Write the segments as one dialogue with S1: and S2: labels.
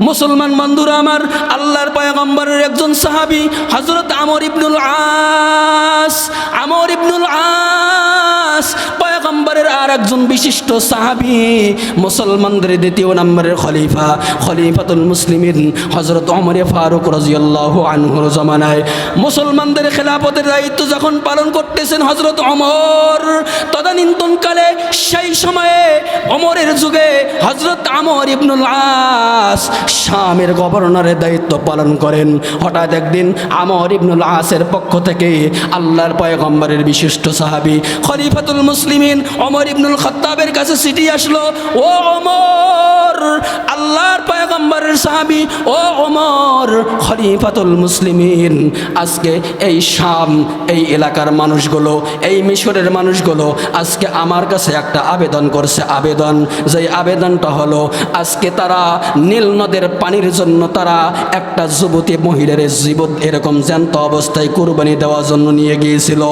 S1: মুসলমান বন্ধুরা আমার আল্লাহর পয়গম্বরের একজন সাহাবি হজরত আমর ইবনুল আস আমর ইবনুল আস পয়গম্বরের আর একজন বিশিষ্ট সাহাবি, মুসলমানদের দ্বিতীয় নম্বরের খলিফা, খলিফাতুল মুসলিমিন হজরত অমরে ফারুক রাজিয়াল্লাহ আনহুর জমানায়। মুসলমানদের খেলাফতের দায়িত্ব যখন পালন করতেছেন হজরত অমর তদানীন্তনকালে সেই সময়ে অমরের যুগে হজরত আমর ইবনুল আস শামের গভর্নরের দায়িত্ব পালন করেন। হঠাৎ একদিন আমর ইবনুল আসের পক্ষ থেকে আল্লাহর পয়গম্বরের বিশিষ্ট সাহাবী, খলিফাতুল মুসলিমিন অমর ইবনুল খত্তাবের কাছে সিটি আসলো ও অমর পয়গম্বরের সাহাবী, ও অমর খলিফাতুল মুসলিমিন, আজকে এই শাম, এই এলাকার মানুষগুলো, এই মিশরের মানুষগুলো আজকে আমার কাছে একটা আবেদন করছে, আবেদন। যেই আবেদনটা হলো, আজকে তারা নীল নদের পানির জন্য তারা একটা যুবতী মহিলার জীবন এরকম জ্যান্ত অবস্থায় কুরবানি দেওয়ার জন্য নিয়ে গিয়েছিল।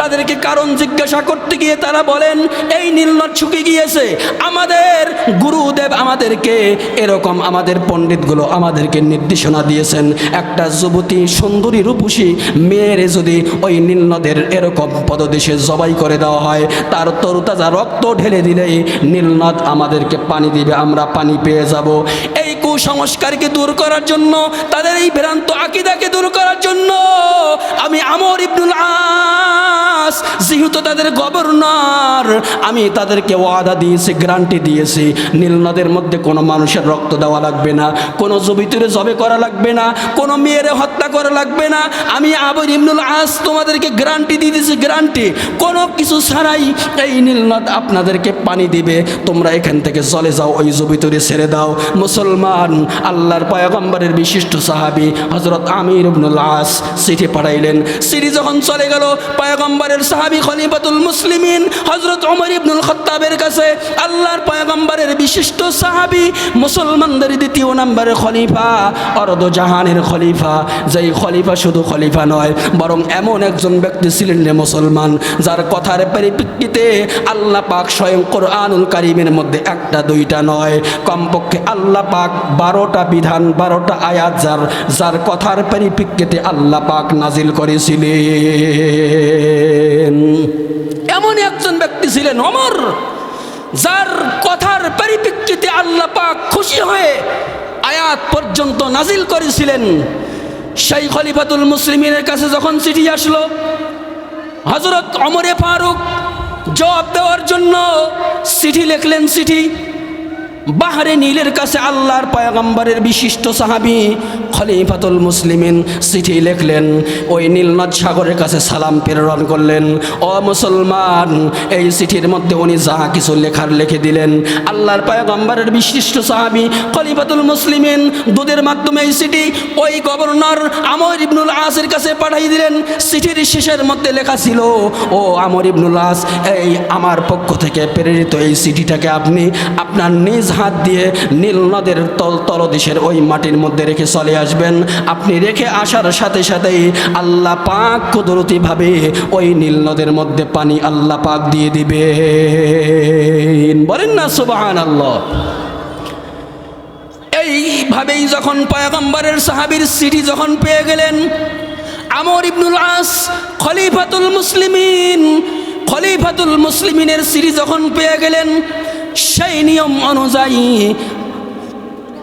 S1: তাদেরকে কারণ জিজ্ঞাসা করতে গিয়ে তারা বলেন, এই নীলনদ শুকিয়ে গিয়েছে। আমাদের গুরুদেব আমাদেরকে এরকম আমাদের পণ্ডিতগুলো আমাদেরকে নির্দেশনা দিয়েছেন, একটা যুবতী সুন্দরী রূপসী মেয়ের যদি ওই নীলনদের এরকম পদদেশে জবাই করে দেওয়া হয়, তার তরুতাজা রক্ত ঢেলে দিলেই নীলনদ আমাদেরকে পানি দিবে, আমরা পানি পেয়ে যাব। এই কুসংস্কারকে দূর করার জন্য, তাদের এই ভ্রান্ত আকিদাকে দূর করার জন্য আমি আমর ইবনুল আস, যেহেতু তাদের গভর্নর, আমি তাদেরকে ওয়াদা দিয়েছি গ্যারান্টি দিয়েছি। নীলনদের মধ্যে কোনো মানুষের রক্ত দেওয়া লাগবে না। কোনো জবিতুরে জবে করা লাগবে না, কোনো মেয়েরে হত্যা করা লাগবে না। আমি আবর ইবনুল আস তোমাদেরকে গ্যারান্টি দিয়ে দিয়েছি, গ্যারান্টি। কোনো কিছু ছাড়াই এই নীলনদ আপনাদেরকে পানি দিবে। তোমরা এখান থেকে চলে যাও, ওই জবিতুরে ছেড়ে দাও। মুসলমান, আল্লাহর পয়গম্বরের বিশিষ্ট সাহাবী হজরত আমির ইবনুল আস চিঠি পাঠাইলেন। সিটি যখন চলে গেল, পয়গম্বরের সাহাবি খলিফাতুল মুসলিমিন হজরত ওমর ইবনুল খত্তাবের কাছে আল্লাহর পয়গম্বরের বিশিষ্ট সাহাবি মুসলমানদের দ্বিতীয় নম্বরের খলিফা অরদ জাহানের খলিফা। যেই খলিফা শুধু খলিফা নয়, বরং এমন একজন ব্যক্তি ছিলেন রে মুসলমান, যার কথার পরিপ্রেক্ষিতে আল্লাহ পাক স্বয়ং কোরআনুল কারিমের মধ্যে একটা, দুইটা নয়। কমপক্ষে আল্লাহ পাক বারোটা বিধান, বারোটা আয়াত যার যার কথার পরিপ্রেক্ষিতে আল্লাহ পাক নাজিল করেছিলেন। এমন একজন ব্যক্তি ছিলেন অমর যার কথার পরিপ্রেক্ষিতে আল্লাহ পাক খুশি হয়ে আয়াত পর্যন্ত নাজিল করেছিলেন। সেই খলিফাতুল মুসলিমের কাছে যখন চিঠি আসলো হজরত অমরে ফারুক জবাব দেওয়ার জন্য চিঠি লিখলেন, চিঠি বাহারে নীলের কাছে আল্লাহর পয়গম্বরের বিশিষ্ট সাহাবী খলিফাতুল মুসলিমিন চিঠি লিখলেন, ওই নীলনদ সাগরের কাছে সালাম প্রেরণ করলেন। ও মুসলমান, এই চিঠির মধ্যে উনি যাহা কিছু লেখার লিখে দিলেন। আল্লাহর পয়গম্বরের বিশিষ্ট সাহাবী খলিফাতুল মুসলিমিন দুধের মাধ্যমে এই চিঠি ওই গভর্নর আমর ইবনুল আসের কাছে পাঠাই দিলেন। চিঠির শেষের মধ্যে লেখা ছিল, ও আমর ইবনুল আস, এই আমার পক্ষ থেকে প্রেরিত এই চিঠিটাকে আপনি আপনার নিজ হাত দিয়ে নীল নদের তল তলদেশের ওই মাটির মধ্যে রেখে চলে আসবেন। আপনি রেখে আসার সাথে সাথেই আল্লাহ পাক কুদরতিভাবে ওই নীল নদের মধ্যে পানি আল্লাহ পাক দিয়ে দিবে বলেন না সুবাহান আল্লাহ এইভাবেই যখন পয়গম্বরের সাহাবীর সিটি যখন পেয়ে গেলেন, আমর ইবনুল আস, খলিফাতুল মুসলিমিন, খলিফাতুল মুসলিমিনের সিরি যখন পেয়ে গেলেন সেই নিয়ম অনুযায়ী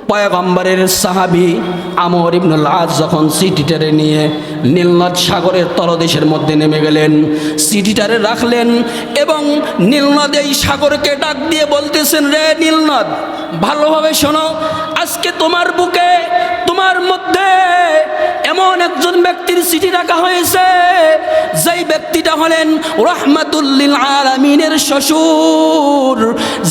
S1: পয়গম্বরের সাহাবি আমর ইবনুল আজ যখন সিটিটারে নিয়ে নীলনদ সাগরের তলদেশের মধ্যে নেমে গেলেন সিটিটারে রাখলেন এবং নীলনদ এই সাগরকে ডাক দিয়ে বলতেছেন, রে নীলনদ, ভালোভাবে শোনো, আজকে তোমার বুকে তোমার মধ্যে এমন একজন ব্যক্তির চিঠি রাখা হয়েছে, যেই ব্যক্তিটা হলেন রহমাতুল্লিল আলামিনের শ্বশুর।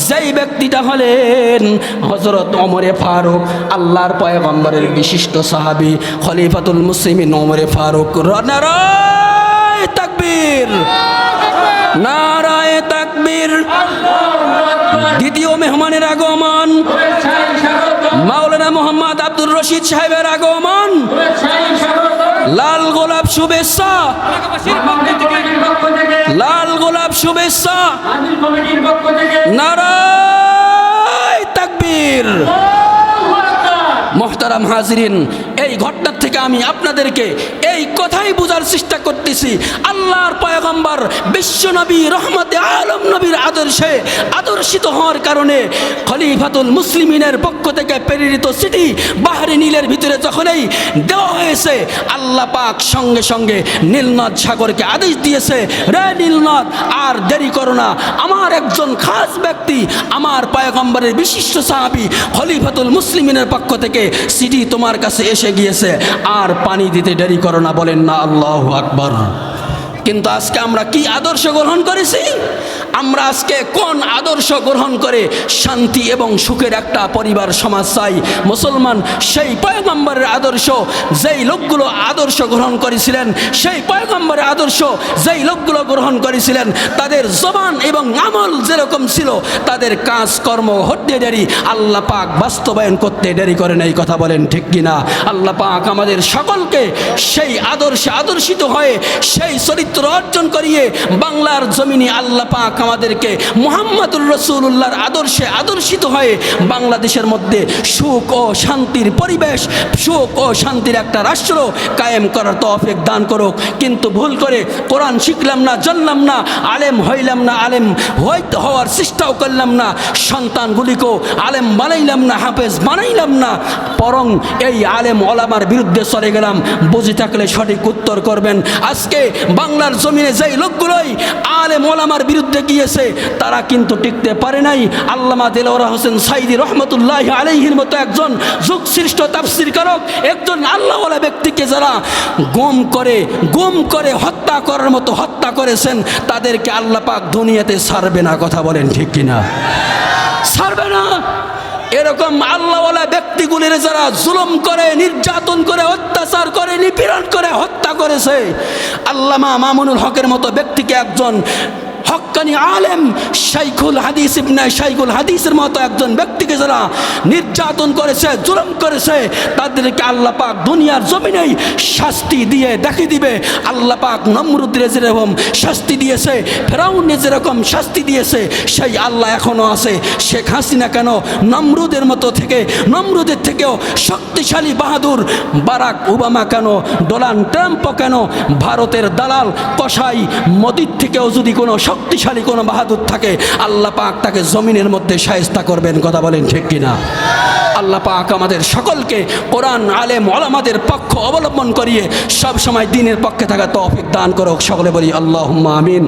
S1: যেই ব্যক্তিটা হলেন হজরত অমরে ফারুক, আল্লাহর পয়গম্বরের বিশিষ্ট সাহাবী খলিফাতুল মুসলিমিন অমরে ফারুক। নারায় তাকবীর নারায় তাকবীর। দ্বিতীয় মেহমানের আগমন মাওলানা মোহাম্মদ আব্দুর রশিদ সাহেবের আগমন। লাল গোলাপ শুভেচ্ছা। লাল গোলাপ শুভেচ্ছা। নারায় তাকবীর। মোহতারাম হাজিরিন, এই ঘটনার থেকে আমি আপনাদেরকে এই কথাই বোঝার চেষ্টা করতেছি। আল্লাহর পয়গম্বর বিশ্বনবী রহমতে আলম নবীর আদর্শে আদর্শিত হওয়ার কারণে খলিফাতুল মুসলিমিনের পক্ষ থেকে প্রেরিত সিটি বাহারি নীলের ভিতরে যখনই দেওয়া হয়েছে, আল্লাহ পাক সঙ্গে সঙ্গে নীলনদ সাগরকে আদেশ দিয়েছে, রে নীলনদ, আর দেরি করো না। আমার একজন খাস ব্যক্তি, আমার পয়গম্বরের বিশিষ্ট সাহাবি খলিফাতুল মুসলিমিনের পক্ষ থেকে সিটি তোমার কাছে এসে গিয়েছে। আর পানি দিতে দেরি করো না, বলেন না, আল্লাহ আকবর। কিন্তু আজকে আমরা কি আদর্শ গ্রহণ করেছি? আমরা আজকে কোন আদর্শ গ্রহণ করে শান্তি এবং সুখের একটা পরিবার সমাজ চাই? মুসলমান, সেই পয়গম্বরের আদর্শ, যেই লোকগুলো আদর্শ গ্রহণ করেছিলেন, সেই পয়গম্বরের আদর্শ, যেই লোকগুলো গ্রহণ করেছিলেন, তাদের জবান এবং আমল যেরকম ছিল, তাদের কাজকর্ম হতে দেরি, আল্লাহ পাক বাস্তবায়ন করতে দেরি করেন এই কথা বলেন ঠিক কিনা? আল্লাহ পাক আমাদের সকলকে সেই আদর্শে আদর্শিত হয়ে, সেই চরিত্র অর্জন করিয়ে বাংলার জমিনে আল্লাহ পাক আমাদেরকে মোহাম্মদুর রসুল্লাহর আদর্শে আদর্শিত হয়ে বাংলাদেশের মধ্যে সুখ ও শান্তির পরিবেশ, সুখ ও শান্তির একটা রাষ্ট্র কায়েম করার তফেক দান করুক। কিন্তু ভুল করে কোরআন শিখলাম না, জানলাম না, আলেম হইলাম না, আলেম হইতে হওয়ার চেষ্টাও করলাম না, সন্তানগুলিকেও আলেম বানাইলাম না, হাফেজ বানাইলাম না, বরং এই আলেম ওলামার বিরুদ্ধে চলে গেলাম। বুঝে থাকলে সঠিক উত্তর করবেন। আজকে বাংলার জমিনে যেই লোকগুলোই আলেম ওলামার বিরুদ্ধে গিয়েছে, তারা কিন্তু টিকতে পারে নাই। আল্লামা দেলোরা হোসেন সাইদি রহমতুল্লাহ আলহির মতো একজন যুগসৃষ্ট তাফসির কারক, একজন আল্লাহওয়ালা ব্যক্তিকে যারা গুম করে গুম করে, হত্যা করার মতো হত্যা করেছেন, তাদেরকে আল্লাহ পাক দুনিয়াতে ছাড়বে না, কথা বলেন ঠিক কিনা? ছাড়বে না। এরকম আল্লাহওয়ালা ব্যক্তিগুলির যারা জুলুম করে, নির্যাতন করে, অত্যাচার করে, নিপীড়ন করে, হত্যা করেছে, আল্লামা মামুনুল হকের মতো ব্যক্তিকে একজন হক্কানি আলেম শাইখুল হাদিস ইবনে শাইখুল হাদিসের মতো একজন ব্যক্তিকে যারা নির্যাতন করেছে, জুলুম করেছে, তাদেরকে আল্লাহ পাক দুনিয়ার জমিনেই শাস্তি দিয়ে দেখে দিবে। আল্লাহ পাক নমরুদ্রে যেরকম শাস্তি দিয়েছে ফেরাউনে যেরকম শাস্তি দিয়েছে, সেই আল্লাহ এখনও আছে। শেখ হাসিনা কেন নমরুদের মতো থেকে, নমরুদের থেকেও শক্তিশালী বাহাদুর বারাক ওবামা কেন, ডোনাল্ড ট্রাম্প কেন ভারতের দালাল কসাই মোদির থেকেও যদি কোনো শক্তিশালী কোনো বাহাদুর থাকে, আল্লাহ পাক তাকে জমিনের মধ্যে সায়স্তা করবেন, কথা বলেন ঠিক কিনা? আল্লাহ পাক আমাদের সকলকে কোরআন, আলেম, ওলামাদের পক্ষ অবলম্বন করিয়ে সব সময় দিনের পক্ষে থাকা তৌফিক দান করুক। সকলে বলি আল্লাহ আমিন।